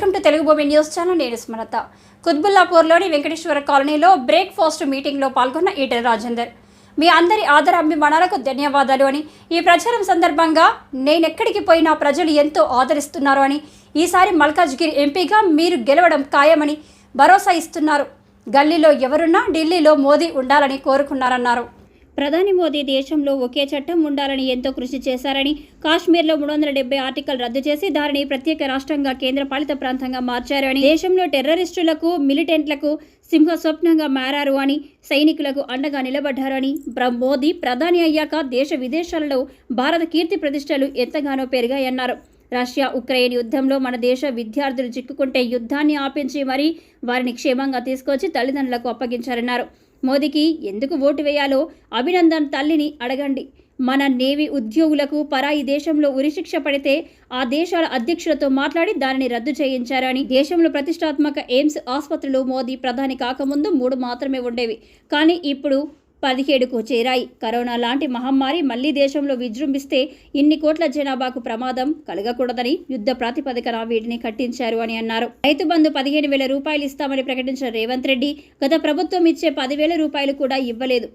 Welcome to Telugu భూమి news channel నేను స్మరత. కుత్బుల్లాపూర్లోని వెంకటేశ్వర కాలనీలో బ్రేక్ఫాస్ట్ మీటింగ్లో పాల్గొన్న ఈటెల రాజేందర్. మీ అందరి ఆదర అభిమానాలకు ధన్యవాదాలు అని ఈ ప్రచారం సందర్భంగా నేనెక్కడికి పోయినా ప్రజలు ఎంతో ఆదరిస్తున్నారు అని ఈసారి మల్కాజ్గిరి ఎంపీగా మీరు గెలవడం ఖాయమని భరోసా ఇస్తున్నారు. గల్లీలో ఎవరున్నా ఢిల్లీలో మోదీ ఉండాలని కోరుకున్నారన్నారు. ప్రధాని మోదీ దేశంలో ఒకే చట్టం ఉండాలని ఎంతో కృషి చేశారని కాశ్మీర్లో మూడు వందల డెబ్బై ఆర్టికల్ రద్దు చేసి దానిని ప్రత్యేక రాష్ట్రంగా కేంద్రపాలిత ప్రాంతంగా మార్చారు అని దేశంలో టెర్రరిస్టులకు మిలిటెంట్లకు సింహ స్వప్నంగా మారారు అని సైనికులకు అండగా నిలబడ్డారని ప్ర- మోదీ ప్రధాని అయ్యాక దేశ విదేశాలలో భారత కీర్తి ప్రతిష్టలు ఎంతగానో పెరిగాయన్నారు. రష్యా ఉక్రెయిన్ యుద్ధంలో మన దేశ విద్యార్థులు చిక్కుకుంటే యుద్ధాన్ని ఆపించి మరీ వారిని క్షేమంగా తీసుకొచ్చి తల్లిదండ్రులకు అప్పగించారన్నారు. మోదీకి ఎందుకు ఓటు వేయాలో అభినందన్ తల్లిని అడగండి. మన నేవీ ఉద్యోగులకు పరాయి దేశంలో ఉరిశిక్ష పడితే ఆ దేశాల అధ్యక్షులతో మాట్లాడి దానిని రద్దు చేయించారని దేశంలో ప్రతిష్టాత్మక ఎయిమ్స్ ఆసుపత్రులు మోదీ ప్రధాని కాకముందు మూడు మాత్రమే ఉండేవి. కానీ ఇప్పుడు పదిహేడుకు చేరాయి. కరోనా లాంటి మహమ్మారి మళ్ళీ దేశంలో విజృంభిస్తే ఇన్ని కోట్ల జనాభాకు ప్రమాదం కలగకూడదని యుద్ధ ప్రాతిపదికన వీటిని కట్టించారు అని అన్నారు. రైతు బంధు పదిహేను వేల రూపాయలు ఇస్తామని ప్రకటించిన రేవంత్ రెడ్డి గత ప్రభుత్వం ఇచ్చే పదివేల రూపాయలు కూడా ఇవ్వలేదు.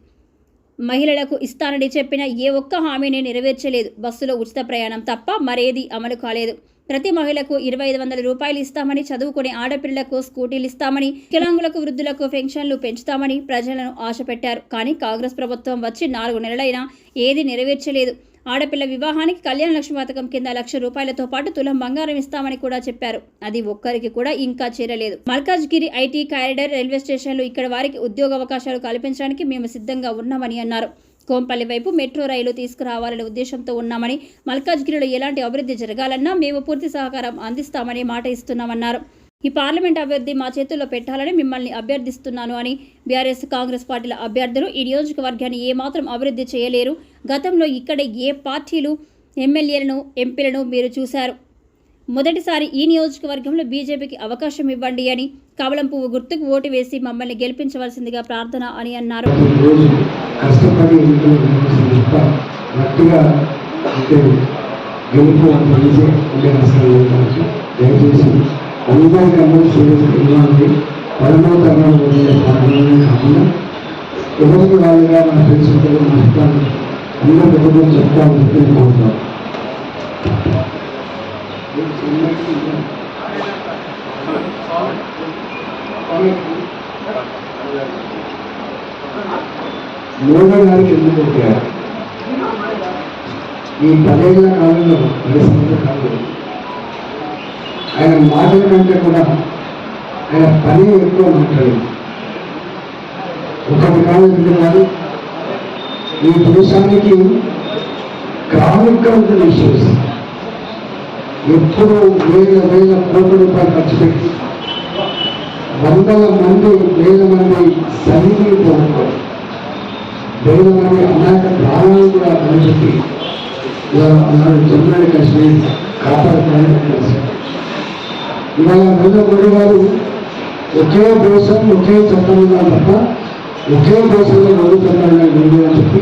మహిళలకు ఇస్తానని చెప్పిన ఏ ఒక్క హామీని నెరవేర్చలేదు. బస్సులో ఉచిత ప్రయాణం తప్ప మరేది అమలు కాలేదు. ప్రతి మహిళకు ఇరవై ఐదు వందల రూపాయలు ఇస్తామని చదువుకునే ఆడపిల్లలకు స్కూటీలు ఇస్తామని వికలాంగులకు వృద్ధులకు పెన్షన్లు పెంచుతామని ప్రజలను ఆశపెట్టారు కానీ కాంగ్రెస్ ప్రభుత్వం వచ్చి నాలుగు నెలలైనా ఏది నెరవేర్చలేదు. ఆడపిల్ల వివాహానికి కళ్యాణ లక్ష్మి పథకం కింద లక్ష రూపాయలతో పాటు తులం బంగారం ఇస్తామని కూడా చెప్పారు. అది ఒక్కరికి కూడా ఇంకా చేరలేదు. మల్కాజ్గిరి ఐటీ కారిడార్ రైల్వే స్టేషన్లు ఇక్కడ వారికి ఉద్యోగ అవకాశాలు కల్పించడానికి మేము సిద్ధంగా ఉన్నామని అన్నారు. కోంపల్లి వైపు మెట్రో రైలు తీసుకురావాలనే ఉద్దేశంతో ఉన్నామని మల్కాజ్గిరిలో ఎలాంటి అభివృద్ధి జరగాలన్నా మేము పూర్తి సహకారం అందిస్తామని మాట ఇస్తున్నామన్నారు. ఈ పార్లమెంట్ అభ్యర్థి మా చేతుల్లో పెట్టాలని మిమ్మల్ని అభ్యర్థిస్తున్నాను అని బీఆర్ఎస్ కాంగ్రెస్ పార్టీల అభ్యర్థులు ఈ నియోజకవర్గాన్ని ఏమాత్రం అభివృద్ధి చేయలేరు. గతంలో ఇక్కడ ఏ పార్టీలు ఎమ్మెల్యేలను ఎంపీలను మీరు చూశారు? మొదటిసారి ఈ నియోజకవర్గంలో బీజేపీకి అవకాశం ఇవ్వండి అని కమలం పువ్వు గుర్తుకు ఓటు వేసి మమ్మల్ని గెలిపించవలసిందిగా ప్రార్థన అని అన్నారు. ఎవరికి వాళ్ళుగా మన ఫ్రెండ్స్ మన ఇష్టాలు అందరూ చెప్తామని చెప్పి కోరుతాం మోడీ గారికి ఎందుకు పెట్టారు ఈ పదేళ్ళ కాలంలో పది సంవత్సరాల కాలంలో ఆయన మాటల కంటే కూడా ఆయన పని ఎక్కువ మాట్లాడేది ఒకటి కాదు రెండు కాదు. ఈ దేశానికి క్రానిక్గా ఉంటున్న ఇష్యూస్ ఎప్పుడు వేల వేల కోట్ల రూపాయలు ఖర్చు పెట్టి వందల మంది వేల మంది సైనికులు పోగొట్టారు వేల మంది అనాథ ప్రాణాలు కూడా అన్నాడు జమ్మూ కాశ్మీర్ కలిసి ఇవాళ నరేంద్ర మోడీ గారు ఒకే దేశం ఒకే చట్టం తప్ప ఒకే దేశంలో నడుపుతున్నారని లేదు అని చెప్పి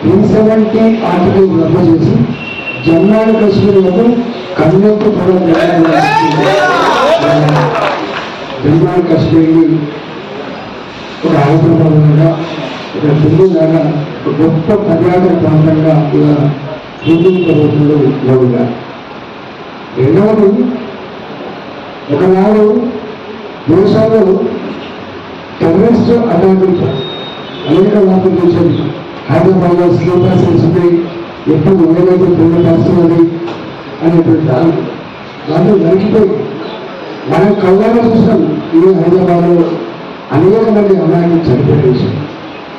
త్రీ సెవెంటీ ఆర్టికల్ రద్దు చేసి జమ్మూ అండ్ కాశ్మీర్లకు కన్నెత్తు కూడా నిర్ణయం తీసుకుంది. జమ్మూ అండ్ ఒక హైదరాబాద్గా ఒక ఢిల్లీలాగా ఒక గొప్ప పర్యాటక ప్రాంతంగా ఇలా రూపొందించబోతుందో మోడీగా రెండవది ఒకనాడు దేశాల్లో టెర్రరిస్ట్ అటాకులు అనేక వార్తలు చూసేది హైదరాబాద్లో స్లీపర్ సెల్స్ ఉన్నాయి ఎప్పుడు ఏదైతే పెళ్ళి పరిస్థితున్నది అనేటువంటి దాన్ని దాన్ని నరికిపోయి మనం కళ్ళారా చూసాం ఈ హైదరాబాద్లో అనేక మంది అమ్మాయిలు చనిపోయేసి.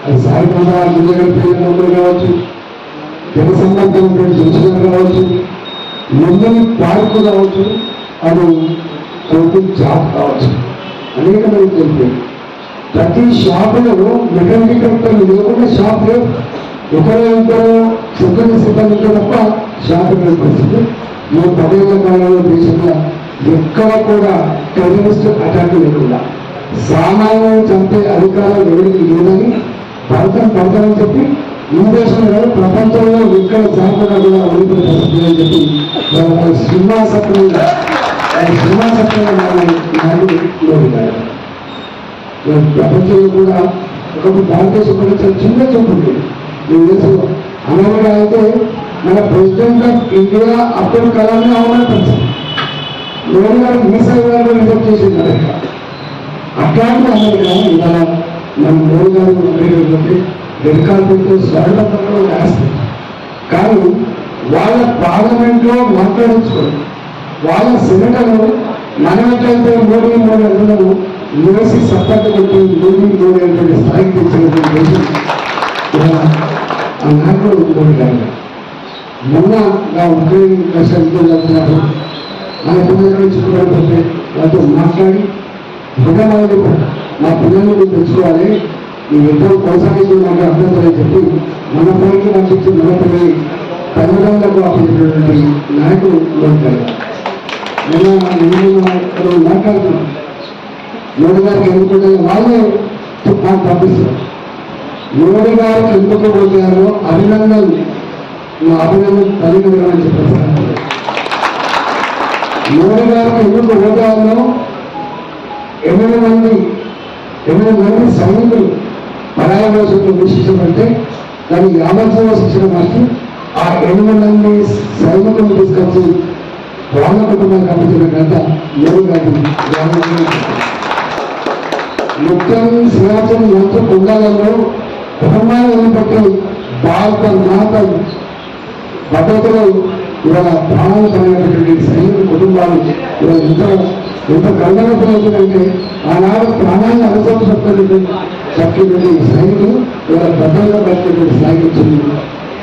అది సాయిబాబా ముందుగా కావచ్చు జన సంబంధం జంక్షన్ కావచ్చు ముందుని పార్కు కావచ్చు అది కోటి జాబ్ కావచ్చు. అనేక మంది చనిపోయి ప్రతి షాపులో మెకానికల్ లేకుండా షాప్ ఒకరో ఇద్దరు సిబ్బంది సిబ్బందితో తప్ప షాపు పరిస్థితి ఈ పదేళ్ళ కాలంలో దేశంలో ఎక్కడ కూడా టెర్రరిస్ట్ అటాక్ లేకుండా. సామాన్యం చంపే అధికారం ఎవరికి లేదని భరతం పడతానని చెప్పి ఈ దేశంలో కాదు, ప్రపంచంలో ఎక్కడ జరగకుండా కూడా ఓడిపోయిన పరిస్థితి అని చెప్పి వాళ్ళ సింహాసనం ఆయన ప్రపంచంలో కూడా ఒకప్పుడు భారతదేశం కూడా చాలా చిన్న చూపు ఉండేది మీ దేశంలో అమెరికా అయితే మన president of India Abdul Kalam అవమానపరిచింది Modi గారు మీసా రిజర్వ్ చేసింది? అట్లాంటి అమెరికా ఇవాళ మన మోడీ గారు అమెరికాకి రెడ్ కార్పెట్ రాస్తారు కానీ వాళ్ళ పార్లమెంట్లో మాట్లాడించుకోరు వాళ్ళ సెనేటర్లు మనమైతే మోడీ మోడీ అందరూ నివసి సపోర్ట్ కొట్టి మోడీ మోడీ అంటే స్థాయికి తెచ్చినటువంటి దేశం ఆ నాయకుడు మోడీ గారు. మొన్న నా ఉక్రెయిన్ రష్యా యుద్ధం జరుగుతున్నప్పుడు మన పిల్లలు చిక్కుబడిపోతే వాళ్ళతో మాట్లాడి భగవానుడు మా పిల్లల్ని తెచ్చుకోవాలి ఈ యుద్ధం కొనసాగించి మాకు అభ్యంతరం చెప్పి మన పైకి పంపించి మన పిల్లల్ని తల్లిదండ్రులకు అప్పచెప్పినటువంటి నాయకుడు మోడీ నేను మాట్లాడుతున్నాను మోడీ గారికి ఎందుకుంటే వాళ్ళే మాకు పంపిస్తారు. మోడీ గారికి ఎందుకు పోతారో అభినందనలు. మా అభినందన తల్లిదండ్రులు అని చెప్పేసి. మోడీ గారికి ఎందుకు హోదాలో ఎనిమిది మంది ఎనిమిది మంది సైనికులు పరాయ రోజుల్లో విశిష్టమంటే దాన్ని యాభత్సవ శిక్షణ మార్చి ఆ ఎనిమిది మంది సైనికులను తీసుకొచ్చి వాళ్ళ కుటుంబానికి అప్పచిన గంట మోడీ గారి మొత్తం సింహాచలం మొత్తం పొందాలలో బ్రహ్మాండం పట్టి భారత మాత భద్రతలో ఇవాళ ప్రాణాలు సైనిక కుటుంబాలు ఇవాళ ఎంత ఎంత గౌరవపడుతుందంటే ఆనాడు ప్రాణాలను అనుభవించినటువంటి చెప్పినటువంటి సైనికులు ఇవాళ భద్రంగా పెట్టినటువంటి స్థాయికి వచ్చింది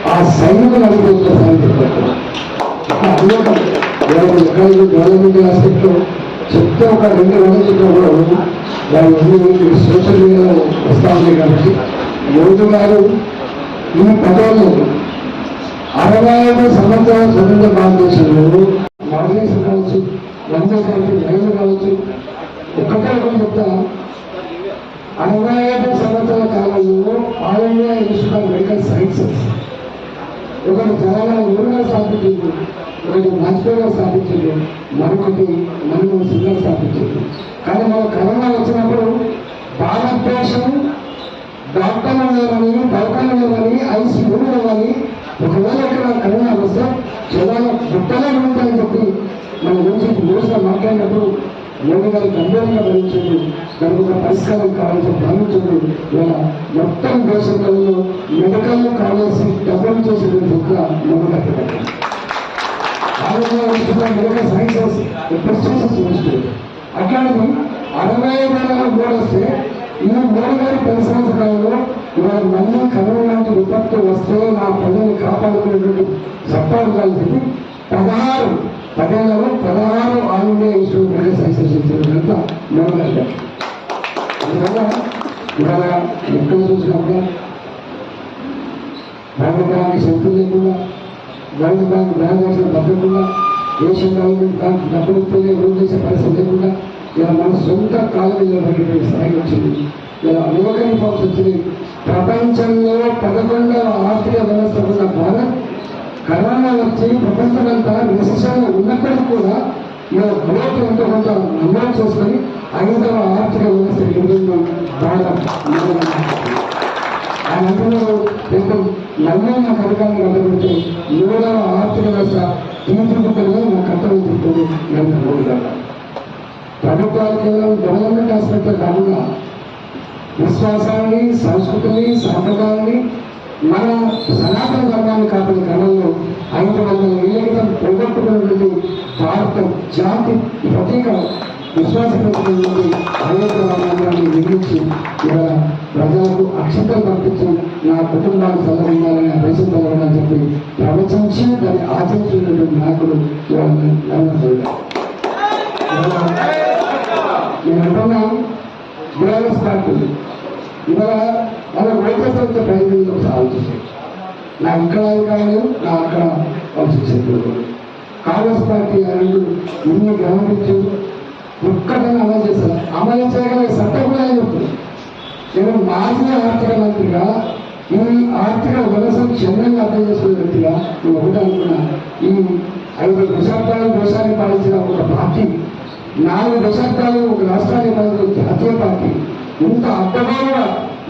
ఆ సైనికులు అనుభవించిన స్థాయికి అనేక ఎక్కడ గవర్నమెంట్ ఆస్పెక్ట్లో చెప్తే ఒక రెండు వందల చెప్తే కూడా వాళ్ళు సోషల్ మీడియాలో వస్తా ఉన్నాయి కాబట్టి మోదీ గారు ఈ పదవులు అరవై ఐదు సంవత్సరాల స్వతంత్ర భారతదేశంలో కాంగ్రెస్ కావచ్చు కాంగ్రెస్ కావచ్చు రైలు కావచ్చు ఒక్కటే ఒకటి చెప్తా. అరవై ఐదు సంవత్సరాల కాలంలో all India institute of medical sciences ఒకటి తెలంగాణ ఊరుగా స్థాపించింది ఒకటి వాజ్పేయి స్థాపించింది మరొకటి మన్మోహన్ సింగ్ స్థాపించింది. కానీ మన కరోనా వచ్చినప్పుడు భారతదేశం డాక్టర్లు లేవని పథకాలు లేవని ఐసీయూలు లేవని ఒకవేళ అక్కడ కరోనా వస్తే జిల్లాలో గుట్టలే ఉంటాయని చెప్పి మన గురించి న్యూస్లో మాట్లాడినప్పుడు మోడీ గారు గంభీరంగా భరించారు దానికి ఒక పరిష్కారం కావాలని భావించారు. ఇలా మొత్తం దేశంలో మెడికల్ కావాల్సి డబ్బులు చేసేటువంటి ఒక మోడీ గారు మెడికల్ సైన్సెస్ ప్రెస్టీజియస్ ఇన్స్టిట్యూట్ అట్లాంటిది అరవై వేల కూడా వస్తే ఈ మోడీ గారి పరిశ్రమ కాలంలో ఇవాళ మళ్ళీ కరోనా లాంటి విపత్తు వస్తే నా పిల్లల్ని కాపాడుకునేటువంటి చట్టాలు కలిసి పదహారు పదేళ్ళలో పదహారు all India institute medical sciences ఇచ్చినట్టు మోడీ అందువల్ల ఇవాళ ఎక్కడ చూసినప్పుడు వరల్డ్ బ్యాంక్ శక్తి లేకుండా వరల్డ్ బ్యాంక్ బ్యాంక్ తప్పకుండా ఏషియన్ డెవలప్మెంట్ బ్యాంక్ డబ్బులు ఇస్తే రూల్ చేసే పరిస్థితి లేకుండా ఇలా మన సొంత కాలంలో పడిపోయే స్థాయికి వచ్చింది. ఇలా అనేక రిఫార్మ్స్ ప్రపంచంలో పదకొండవ ఆర్థిక వ్యవస్థ ఉన్న భారత్ కరోనా వచ్చి ప్రపంచమంతా రిసెషన్ ఉన్నప్పటికీ కూడా ఇలా గ్రోత్ ఎంతో కొంత నమోదు చేసుకొని ఐదవ ఆర్థిక వ్యవస్థ ఎదుగుతున్న భారత్. ఆయన అంటున్నారు రేపు పథకాన్ని మొదలుపెట్టి మూడవ ఆర్థిక వ్యవస్థ తీర్చుకుంటేనే నా కర్తవ్యం చెప్తుంది ప్రభుత్వాలు కేవలం గవర్నమెంట్ హాస్పిటల్ కాకుండా విశ్వాసాన్ని సంస్కృతిని సాంప్రదాయాన్ని మన సనాతన ధర్మాన్ని కాపాడే క్రమంలో ఐదు వందల ఏళ్ళ క్రితం పోగొట్టుకున్నటువంటి భారత జాతి ప్రతీక విశ్వాసమైనటువంటి అనేక రామాన్ని నిర్మించి ఇవాళ ప్రజలకు అక్షంతలు పంపించి నా కుటుంబాన్ని చదవాలని ఆ దేశం చదవాలని చెప్పి ప్రవచించి దాన్ని ఆచరించినటువంటి నాయకుడు ఇవాళ నరేంద్ర మోడీ నేను అంటున్నాను బిఆర్ఎస్ పార్టీ ఇవాళ మన ఓటేసరికి ప్రయత్నంలో ఆలోచించారు నా ఇక్కడ కాదు నా అక్కడ ఆలోచించారు కాంగ్రెస్ పార్టీ వాళ్ళు ఇన్ని గమనించు ఒక్కటైనా అమలు చేశారు అమలు చేయగల చట్టం కూడా చెప్తుంది నేను మాజీ ఆర్థిక మంత్రిగా ఈ ఆర్థిక వలసం క్షేమంగా అర్థం చేసుకునే వ్యక్తిగా నేను ఒకటి అనుకున్నా. ఈ ఐదు దశాబ్దాలు దేశాన్ని పాలించిన ఒక పార్టీ నాలుగు దశాబ్దాలు ఒక రాష్ట్రాన్ని పాలించిన జాతీయ పార్టీ ఇంత అడ్డగోలుగా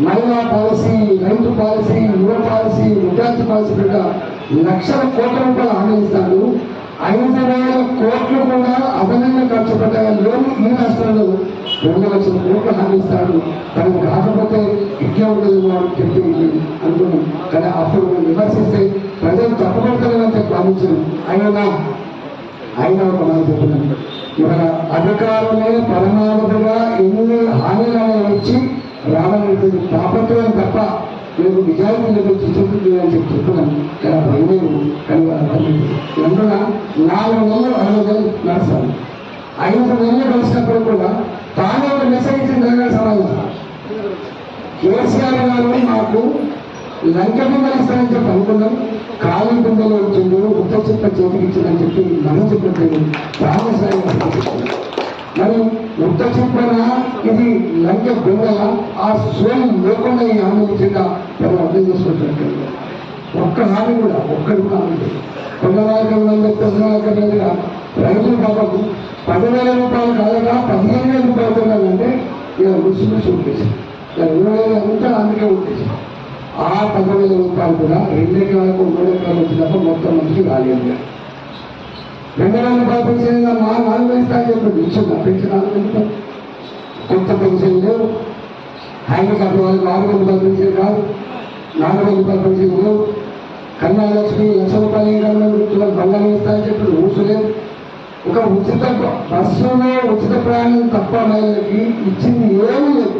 మహిళా పాలసీ రైతు పాలసీ యువ పాలసీ విద్యార్థి పాలసీ మీద లక్షల కోట్ల రూపాయలు ఆనందిస్తాడు ఐదు వేల కోట్లు కూడా అదనంగా ఖర్చు పెట్టాలి లోన్ ఈ రాష్ట్రంలో రెండు లక్షల కోట్లు హామీస్తాడు తనకు కాకపోతే ఇట్లా ఉండదు అని చెప్పి అనుకున్నాం కానీ అప్పుడు మేము విమర్శిస్తే ప్రజలు తప్పుపడతారని చెప్పి భావించాను. అయినా అయినా ఒక మాట చెప్తున్నాను మన అధికారంలో పరమావధిగా ఎన్ని హామీలను ఇచ్చి రావాలనేటువంటి తాపత్రయం తప్ప నేను నిజాయితీ లేదు అని చెప్పి చెప్తున్నాను. కానీ భయమేరు కానీ వాళ్ళ నాలుగు నెలలు అరవై నెలలు నడుస్తాను ఐదు నెలలు కలిసినప్పుడు కూడా తాను ఒక మెసేజ్ ఇచ్చిన తెలంగాణ కేసీఆర్ గారు మాకు లంక బిందెలు ఇస్తారని చెప్పి అనుకున్నాం. కాలి బిందెలు వచ్చిండు ఉత్త చెప్ప చేతికిచ్చిందని చెప్పి మనం చెప్పినట్టు రామసాయి మరి ఉత్త చెప్పన ఇది లంక బిందెల ఆ స్వయం లేకుండా ఈ హామీ ఇచ్చిందా మనం అర్థం చేసుకుంటున్నట్టు ఒక్క హామీ కూడా ఒక్కడి కూడా హామీ లేదు కొండనాయకులు కొండనాయకులుగా రైతులు పాపకు పదివేల రూపాయలు కాదగా పదిహేను వేల రూపాయలు కొనాలంటే ఇక ముసి ముసి ఉండేసి ఇరవై వేలు అంతా అందుకే ఉండేసి ఆ పదివేల రూపాయలు కూడా రెండు ఎకరాలకు మూడు ఎకరాలు వచ్చినప్పుడు మొత్తం మందికి రాలేదు రెండు వేల మా నాలుగు వేలు స్థాయి చెప్పి ఇచ్చిందా నాలుగు కొత్త పెన్షన్ లేవు. హ్యాండిక్యాప్ వాళ్ళకి నాలుగు వేల రూపాయలు కాదు. నాలుగు వేల రూపాయలు లేవు కన్నా లక్ష్మి లక్ష రూపాయలు ఇంకా బంగారం ఇస్తాయని చెప్పి రూల్స్ ఒక ఉచిత బస్సులో ఉచిత ప్రయాణం తప్ప మహిళలకి ఇచ్చింది ఏమీ లేదు.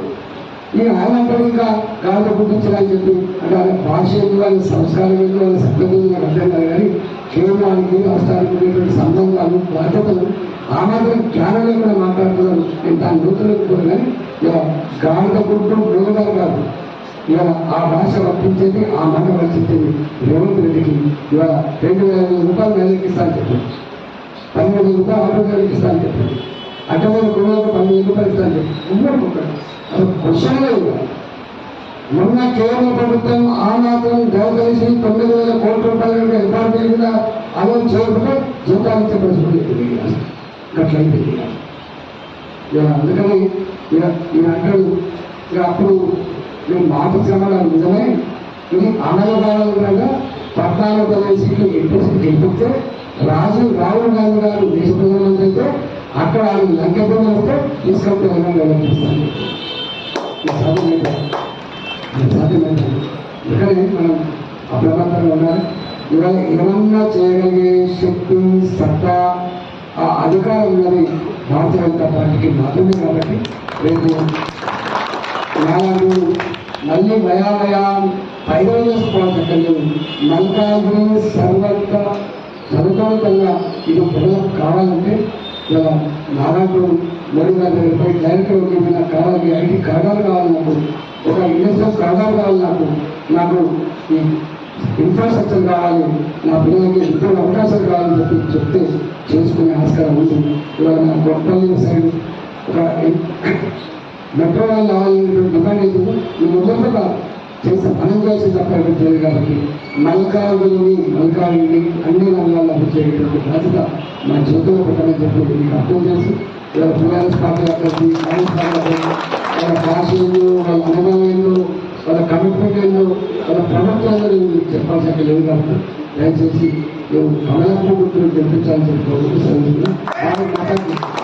ఈ ఆయన ఇంకా గాలితో పుట్టించాలని చెప్పి అంటే ఆయన భాష ఎందుకు ఆయన సంస్కారం ఎందుకు ఆయన శబ్దం అర్థం కాదు కానీ కేంద్రానికి రాష్ట్రానికి ఉండేటువంటి సంబంధాలు బాధ్యతలు ఆ మాత్రం జ్ఞానం లేకుండా మాట్లాడుతున్నారు. నేను దాని నూతలేకపోతే కానీ ఇలా గాలితో పుట్టు రోజుగారు కాదు. ఇవాళ ఆ భాష వర్తించేది ఆ మాట వర్తించేది రేవంత్ రెడ్డికి. ఇవాళ రెండు వేల ఐదు రూపాయలు నెలకి ఇస్తాను చెప్పారు. పన్నెండు వేల రూపాయలు ఆటో గారికి ఇస్తాను చెప్పారు. అడ్డమైన కొనుగోలు పన్నెండు రూపాయలు ఇస్తాను చెప్పి ఉమ్మడి ఒకటి. అసలు క్వశ్చన్ లేదు మొన్న కేంద్ర ప్రభుత్వం ఆ మాత్రం దయచేసి తొమ్మిది వేల కోట్ల రూపాయలు ఏర్పాటు మీద అమలు చేయకుండా జీతాలు ఇచ్చే పరిస్థితి లేదు. అందుకని ఇక ఈయన అంటాడు ఇక అప్పుడు మేము మాట శ్రమలు నిజమే ఇది అమలబాలంగా పద్నాలుగు పదిహేను సీట్లు ఎక్కువ సీట్లు రాజు రాహుల్ గాంధీ గారు దేశ ప్రధానమంత్రి అయితే అక్కడ ఆయన లంకెపం వస్తే తీసుకెళ్తే తెలంగాణ కనిపిస్తాను ఇక్కడే మనం అప్రమత్తంగా ఉండాలి. ఇవాళ ఏమన్నా చేయగలిగే శక్తి సత్తా ఆ అధికారం ఉన్నది భారతీయ జనతా పార్టీకి మాత్రమే కాబట్టి రేపు నాలుగు మళ్ళీ భయాభయా పైగా చేసుకోవాల్సి మల్కాజ్గిరి సర్వత్ర సర్వతోతంగా ఇది ప్రజలకు కావాలంటే ఇలా నారాయణపురం మూడు వందల దగ్గరపై డైరెక్టర్ ఏమైనా కావాలి ఐటీ కార్డాలు కావాలి నాకు. ఒక ఇండస్ట్రియల్ కార్డాలు కావాలి నాకు. నాకు ఈ ఇన్ఫ్రాస్ట్రక్చర్ కావాలి నా పిల్లలకి ఉద్యోగ అవకాశాలు కావాలని చెప్పి చెప్తే చేసుకునే ఆస్కారం ఉంది. ఇవాళ నా గొప్పల్లి సైడ్ ఒక మెట్రో వాళ్ళు కావాలనేటువంటి డిమాండ్ అయితే ఈ ముందు చేసే పని చేసి తప్ప ఎవరు కాబట్టి మల్కావిని మల్కావిని అన్ని రంగాల్లో అభివృద్ధి బాధ్యత మా చేతిలో పెట్టమని చెప్పి మీకు అర్థం చేసి ఇలా టీఆర్ఎస్ పార్టీ అభ్యర్థి కాంగ్రెస్ పార్టీ వాళ్ళ భాష ఏందో వాళ్ళ అనుభవం ఏందో వాళ్ళ కమిట్మెంట్ ఏందో వాళ్ళ ప్రభుత్వం చెప్పాల్సిన లేదు కాబట్టి దయచేసి మేము కమలాపూర్ గుర్తులు తెప్పించాలని చెప్పి కోరుకుంటూ